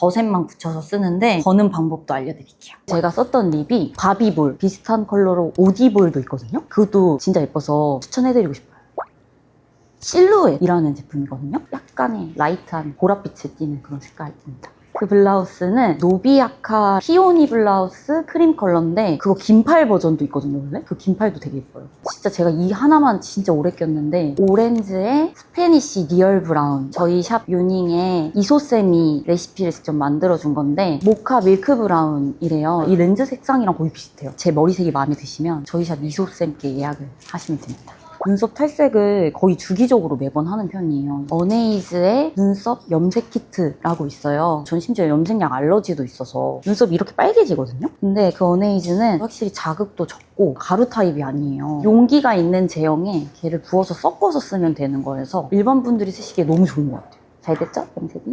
덧셈만 붙여서 쓰는데 버는 방법도 알려드릴게요. 제가 썼던 립이 바비볼 비슷한 컬러로 오디볼도 있거든요. 그것도 진짜 예뻐서 추천해드리고 싶어요. 실루엣이라는 제품이거든요. 약간의 라이트한 보랏빛을 띠는 그런 색깔입니다. 그 블라우스는 노비아카 피오니 블라우스 크림 컬러인데 그거 긴팔 버전도 있거든요 원래? 그 긴팔도 되게 예뻐요. 진짜 제가 이 하나만 진짜 오래 꼈는데 오렌지의 스페니쉬 리얼 브라운. 저희 샵 유닝에 이소쌤이 레시피를 직접 만들어준 건데 모카 밀크 브라운이래요. 이 렌즈 색상이랑 거의 비슷해요. 제 머리색이 마음에 드시면 저희 샵 이소쌤께 예약을 하시면 됩니다 눈썹 탈색을 거의 주기적으로 매번 하는 편이에요. 어네이즈의 눈썹 염색 키트라고 있어요. 전 심지어 염색약 알러지도 있어서 눈썹이 이렇게 빨개지거든요. 근데 그 어네이즈는 확실히 자극도 적고 가루 타입이 아니에요. 용기가 있는 제형에 걔를 부어서 섞어서 쓰면 되는 거여서 일반 분들이 쓰시기에 너무 좋은 것 같아요. 잘 됐죠? 염색이?